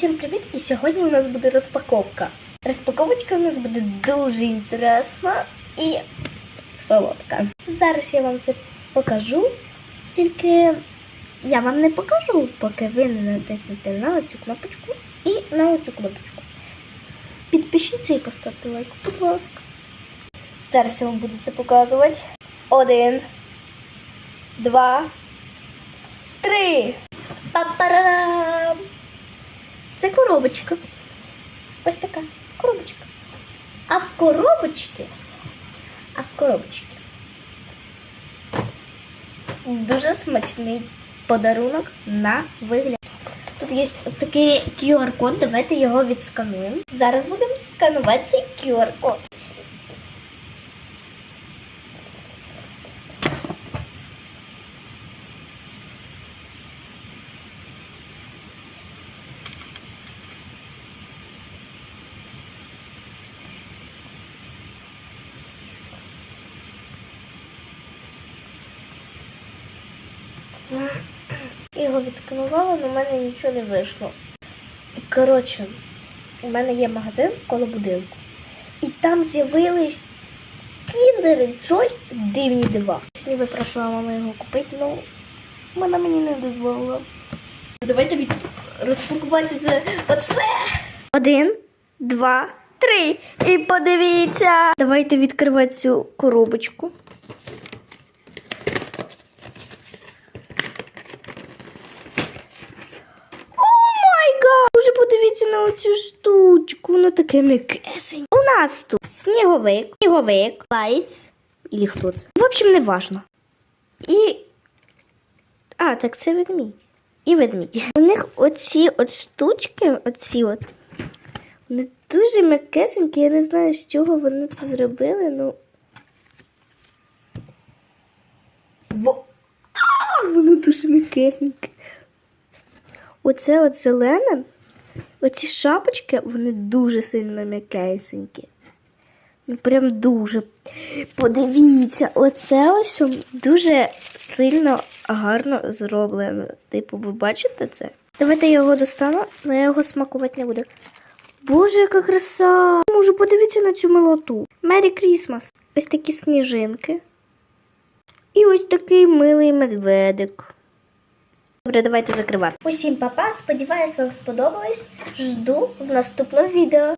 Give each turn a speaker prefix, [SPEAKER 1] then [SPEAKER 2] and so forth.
[SPEAKER 1] Усім привіт! І сьогодні у нас буде розпаковка. Розпаковочка у нас буде дуже інтересна і солодка. Зараз я вам це покажу, тільки я вам не покажу, поки ви не натиснете на цю кнопочку і на цю кнопочку. Підпишіться і поставте лайк, будь ласка. Зараз я вам буду це показувати. Один, два, три. Па-парарам! Це коробочка. Ось така коробочка. А в коробочці, а в коробочці дуже смачний подарунок на вигляд. Тут є такий QR-код, давайте його відскануємо. Зараз будемо сканувати цей QR-код. Його відсканувала, але в мене нічого не вийшло. Коротше, у мене є магазин коло будинку. І там з'явились кіндери щось дивні дива. Сьогодні випрошувала мама його купити, але вона мені не дозволила. Давайте від... розпакувати це оце. Один, два, три. І подивіться. Давайте відкривати цю коробочку. Подивіться на оцю штучку, воно таке м'якесеньке. У нас тут сніговик, сніговик, лайць, і хто це? В общем, не важно. І. А, так це ведмідь. І ведмідь. У них оці от штучки, оці от. Вони дуже м'якесенькі, я не знаю, з чого вони це зробили, ну. Во. Воно дуже м'якесеньке. Оце от зелене, оці шапочки, вони дуже сильно м'якесенькі. Ну, прям дуже. Подивіться, оце ось дуже сильно гарно зроблено. Типу, ви бачите це? Давайте я його достану, але я його смакувати не буду. Боже, яка краса! Можу подивитися на цю милоту. Мері Крісмас. Ось такі сніжинки. І ось такий милий медведик. Добре, давайте закривати. Усім папа, сподіваюсь, вам сподобалось. Жду в наступному відео.